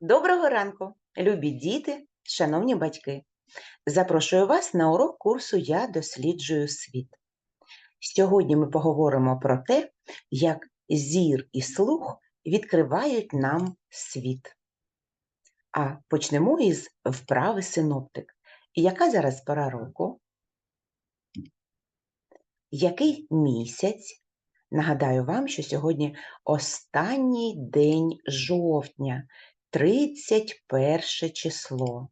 Доброго ранку, любі діти, шановні батьки. Запрошую вас на урок курсу Я досліджую світ. Сьогодні ми поговоримо про те, як зір і слух відкривають нам світ. А почнемо із вправи синоптик. Яка зараз пора року? Який місяць? Нагадаю вам, що сьогодні останній день жовтня, 31 число.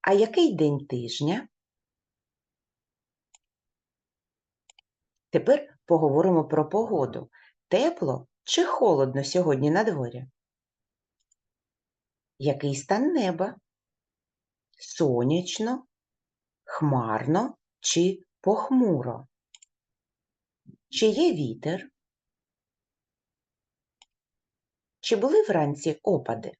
А який день тижня? Тепер поговоримо про погоду. Тепло чи холодно сьогодні на дворі? Який стан неба? Сонячно, хмарно чи похмуро? Чи є вітер? Чи були вранці опади?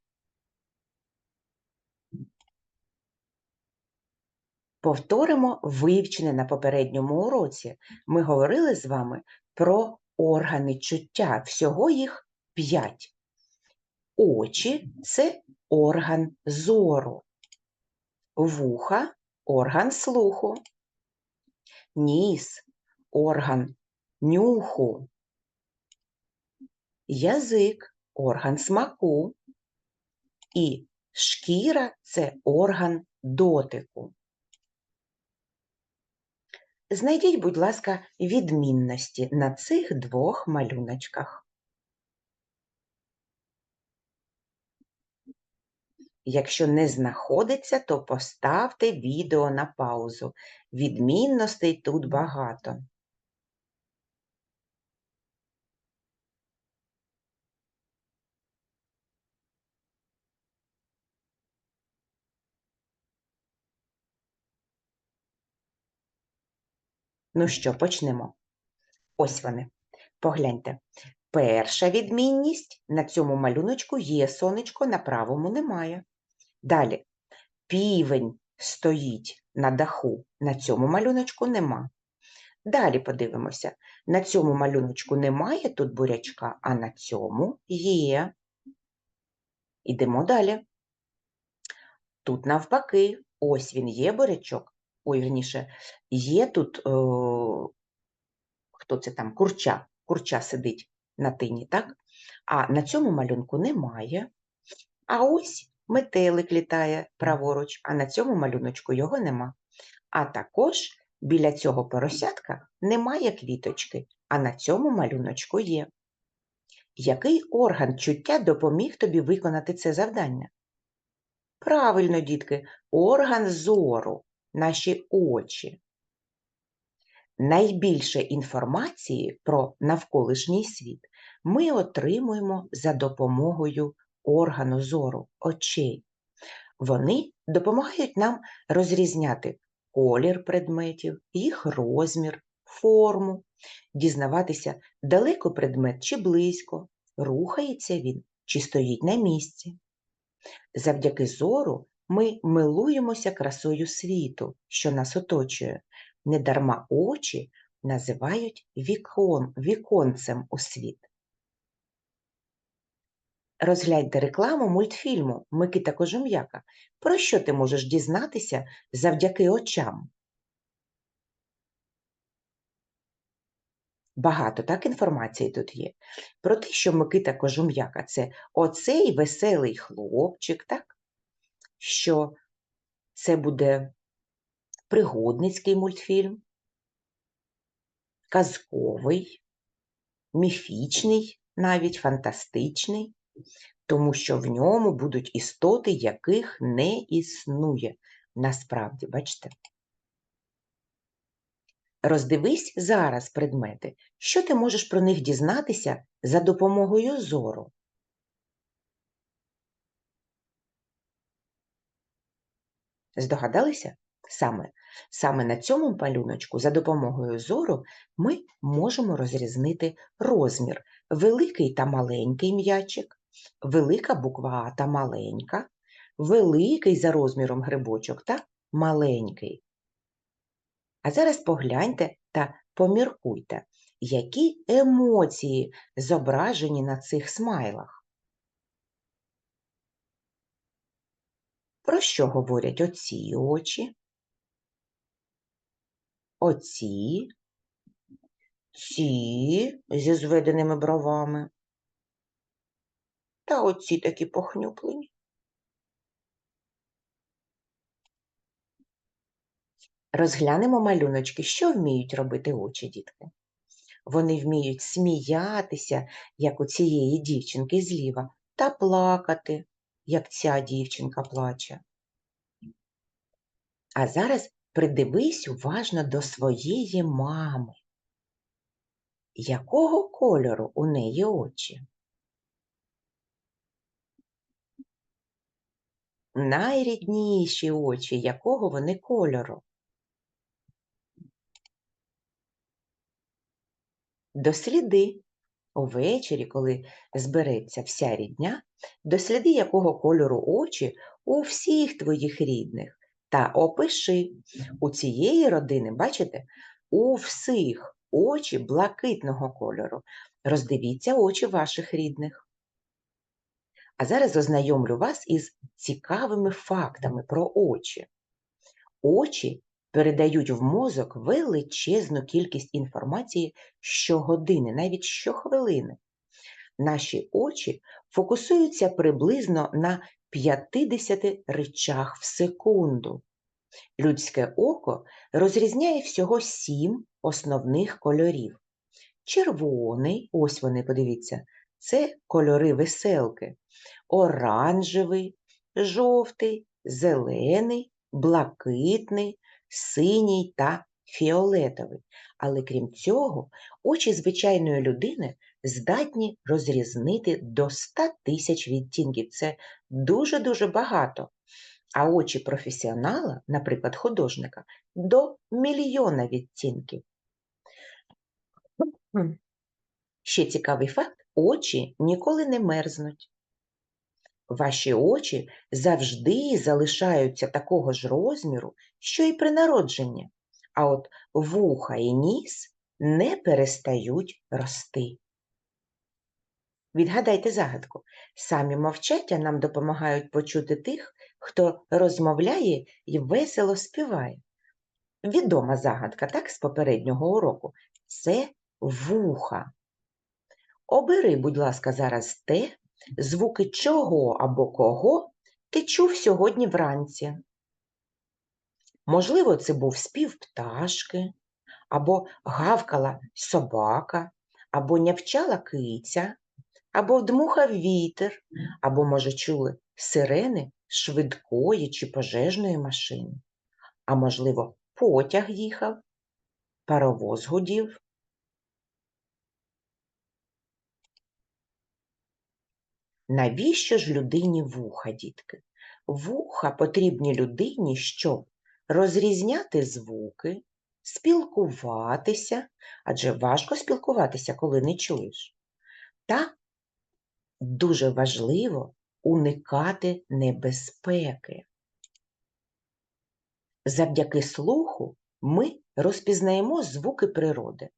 Повторимо вивчене на попередньому уроці. Ми говорили з вами про органи чуття. Всього їх п'ять. Очі це орган зору, вуха орган слуху, ніс орган нюху, язик орган смаку і шкіра це орган дотику. Знайдіть, будь ласка, відмінності на цих двох малюночках. Якщо не знаходиться, то поставте відео на паузу. Відмінностей тут багато. Ну що, почнемо. Ось вони. Погляньте. Перша відмінність на цьому малюночку є сонечко, на правому немає. Далі півень стоїть на даху, на цьому малюночку нема. Далі подивимося, на цьому малюночку немає тут бурячка, а на цьому є. Ідемо далі. Тут навпаки, ось він є бурячок, ой, вірніше, є тут, о, хто це там, курча, курча сидить на тині, так? А на цьому малюнку немає. А ось метелик літає праворуч, а на цьому малюночку його нема. А також біля цього поросятка немає квіточки, а на цьому малюночку є. Який орган чуття допоміг тобі виконати це завдання? Правильно, дітки, орган зору, наші очі. Найбільше інформації про навколишній світ ми отримуємо за допомогою органу зору, очей. Вони допомагають нам розрізняти колір предметів, їх розмір, форму, дізнаватися, далеко предмет чи близько, рухається він чи стоїть на місці. Завдяки зору ми милуємося красою світу, що нас оточує. Недарма очі називають вікон, віконцем у світ. Розгляньте рекламу мультфільму Микита Кожум'яка. Про що ти можеш дізнатися завдяки очам? Багато так інформації тут є. Про те, що Микита Кожум'яка це оцей веселий хлопчик, так? Що це буде пригодницький мультфільм, казковий, міфічний, навіть фантастичний, тому що в ньому будуть істоти, яких не існує. Насправді, бачите? Роздивись зараз предмети, що ти можеш про них дізнатися за допомогою зору. Здогадалися? Саме, саме на цьому малюночку за допомогою зору ми можемо розрізнити розмір великий та маленький м'ячик, велика буква А та маленька, великий за розміром грибочок та маленький. А зараз погляньте та поміркуйте, які емоції зображені на цих смайлах. Про що говорять оці очі? Оці, ці зі зведеними бровами. Та оці такі похнюплені. Розглянемо малюночки, що вміють робити очі, дітки. Вони вміють сміятися, як у цієї дівчинки зліва, та плакати, як ця дівчинка плаче. А зараз придивись уважно до своєї мами. Якого кольору у неї очі? Найрідніші очі, якого вони кольору? Досліди увечері, коли збереться вся рідня, досліди, якого кольору очі у всіх твоїх рідних, та опиши у цієї родини, бачите, у всіх очі блакитного кольору. Роздивіться очі ваших рідних. А зараз ознайомлю вас із цікавими фактами про очі. Очі передають в мозок величезну кількість інформації щогодини, навіть щохвилини. Наші очі фокусуються приблизно на 50 речах в секунду. Людське око розрізняє всього сім основних кольорів. Червоний, ось вони, подивіться, це кольори веселки. Оранжевий, жовтий, зелений, блакитний, синій та фіолетовий. Але крім цього, очі звичайної людини здатні розрізнити до 100 тисяч відтінків. Це дуже-дуже багато. А очі професіонала, наприклад, художника, до мільйона відтінків. Ще цікавий факт: очі ніколи не мерзнуть. Ваші очі завжди залишаються такого ж розміру, що і при народженні, а от вуха і ніс не перестають рости. Відгадайте загадку. Самі мовчаття нам допомагають почути тих, хто розмовляє і весело співає. Відома загадка, так, з попереднього уроку це вуха. Обери, будь ласка, зараз те, звуки чого або кого ти чув сьогодні вранці. Можливо, це був спів пташки, або гавкала собака, або нявчала киця, або дмухав вітер, або, може, чули сирени швидкої чи пожежної машини. А можливо, потяг їхав, паровоз гудів. Навіщо ж людині вуха, дітки? Вуха потрібні людині, щоб розрізняти звуки, спілкуватися, адже важко спілкуватися, коли не чуєш. Та дуже важливо уникати небезпеки. Завдяки слуху ми розпізнаємо звуки природи,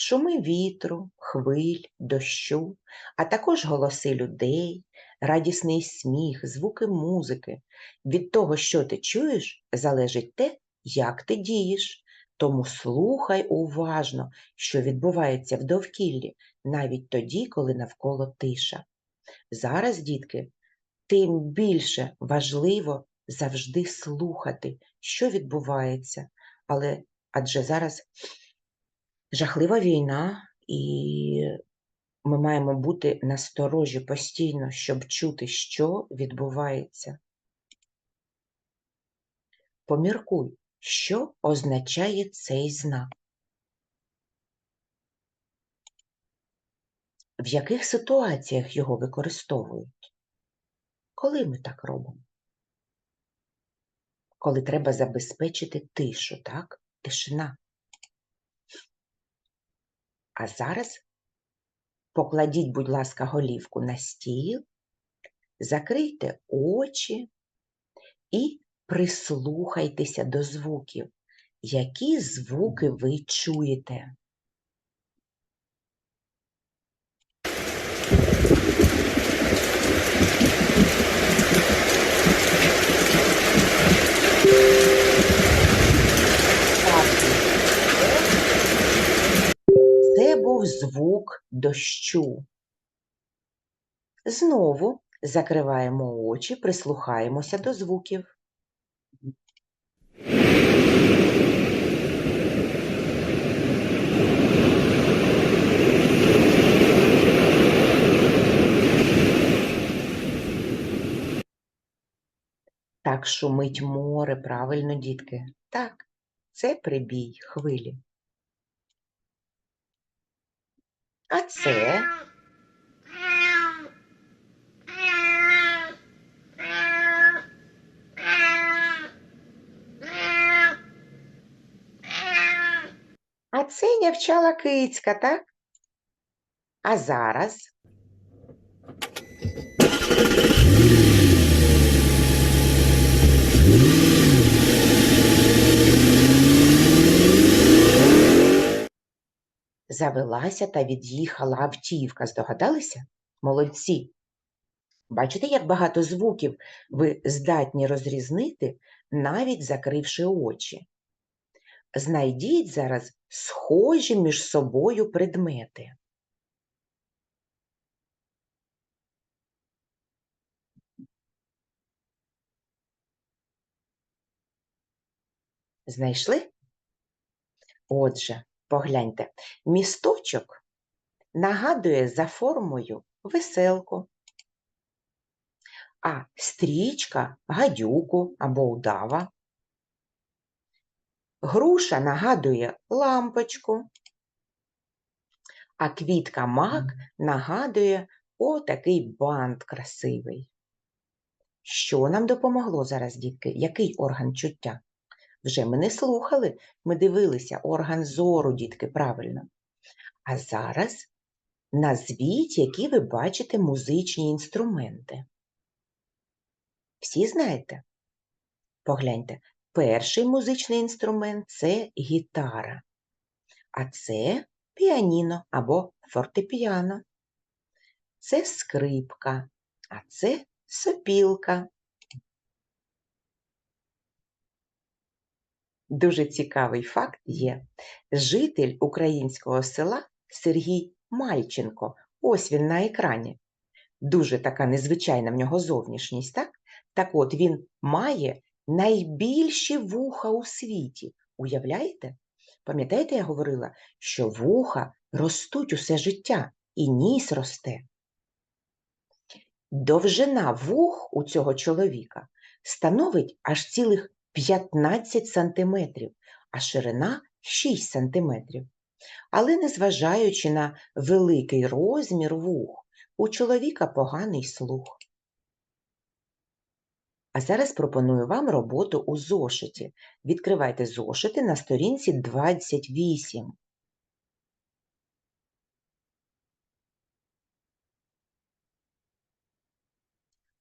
шуми вітру, хвиль, дощу, а також голоси людей, радісний сміх, звуки музики. Від того, що ти чуєш, залежить те, як ти дієш. Тому слухай уважно, що відбувається в довкіллі, навіть тоді, коли навколо тиша. Зараз, дітки, тим більше важливо завжди слухати, що відбувається, але адже зараз жахлива війна, і ми маємо бути насторожі постійно, щоб чути, що відбувається. Поміркуй, що означає цей знак. В яких ситуаціях його використовують? Коли ми так робимо? Коли треба забезпечити тишу, так? Тишина. А зараз покладіть, будь ласка, голівку на стіл, закрийте очі і прислухайтеся до звуків. Які звуки ви чуєте? Дощу. Знову закриваємо очі, прислухаємося до звуків. Так шумить море, правильно, дітки. Так, це прибій хвилі. А це А це нявчала кицька, так? А зараз завелася та від'їхала автівка. Здогадалися? Молодці. Бачите, як багато звуків ви здатні розрізнити, навіть закривши очі. Знайдіть зараз схожі між собою предмети. Знайшли? Отже, погляньте, місточок нагадує за формою веселку, а стрічка гадюку або удава. Груша нагадує лампочку, а квітка мак нагадує отакий бант красивий. Що нам допомогло зараз, дітки? Який орган чуття? Вже ми не слухали, ми дивилися орган зору, дітки, правильно. А зараз назвіть, які ви бачите музичні інструменти. Всі знаєте? Погляньте, перший музичний інструмент це гітара, а це піаніно або фортепіано. Це скрипка, а це сопілка. Дуже цікавий факт є. Житель українського села Сергій Мальченко. Ось він на екрані. Дуже така незвичайна в нього зовнішність, так? Так от він має найбільші вуха у світі. Уявляєте? Пам'ятаєте, я говорила, що вуха ростуть усе життя, і ніс росте. Довжина вух у цього чоловіка становить аж цілих 15 сантиметрів, а ширина 6 сантиметрів. Але незважаючи на великий розмір вух, у чоловіка поганий слух. А зараз пропоную вам роботу у зошиті. Відкривайте зошити на сторінці 28.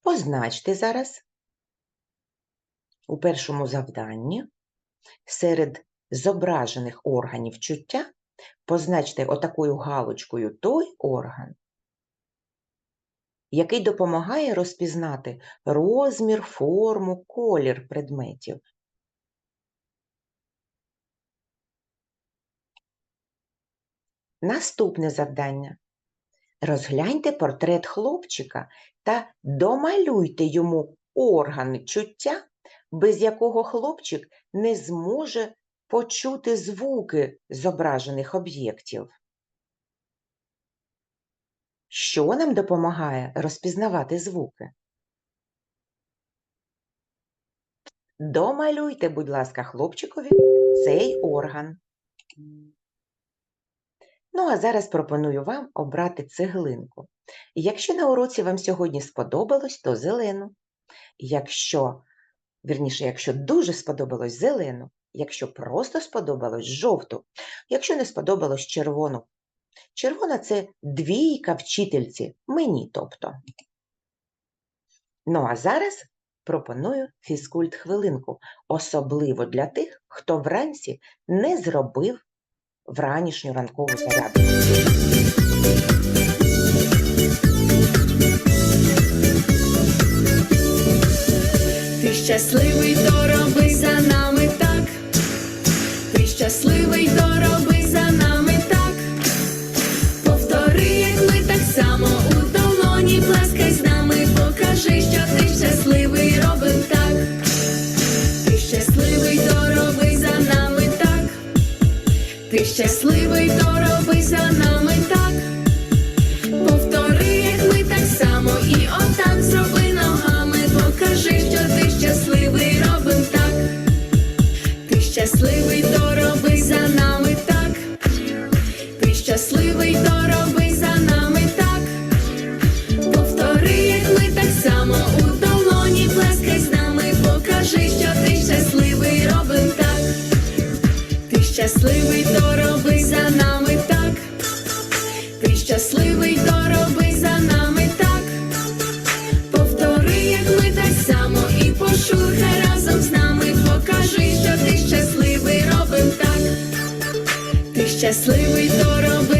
Позначте зараз у першому завданні серед зображених органів чуття позначте отакою галочкою той орган, який допомагає розпізнати розмір, форму, колір предметів. Наступне завдання. Розгляньте портрет хлопчика та домалюйте йому орган чуття, без якого хлопчик не зможе почути звуки зображених об'єктів. Що нам допомагає розпізнавати звуки? Домалюйте, будь ласка, хлопчикові цей орган. Ну, а зараз пропоную вам обрати цеглинку. Якщо на уроці вам сьогодні сподобалось, то зелену. Якщо, вірніше, якщо дуже сподобалось зелену, якщо просто сподобалось жовту, якщо не сподобалось червону. Червона це двійка вчительці, мені тобто. Ну, а зараз пропоную фізкульт хвилинку, особливо для тих, хто вранці не зробив вранішню ранкову зарядку. щасливий, то роби за нами так, ти щасливий, то роби за нами так, повтори, як ми так само у долоні, плескай з нами, покажи, що ти щасливий, робив так, ти щасливий, то роби за нами так, ти щасливий, то sleep with щасливий то роби.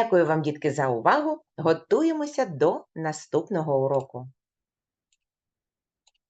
Дякую вам, дітки, за увагу! Готуємося до наступного уроку.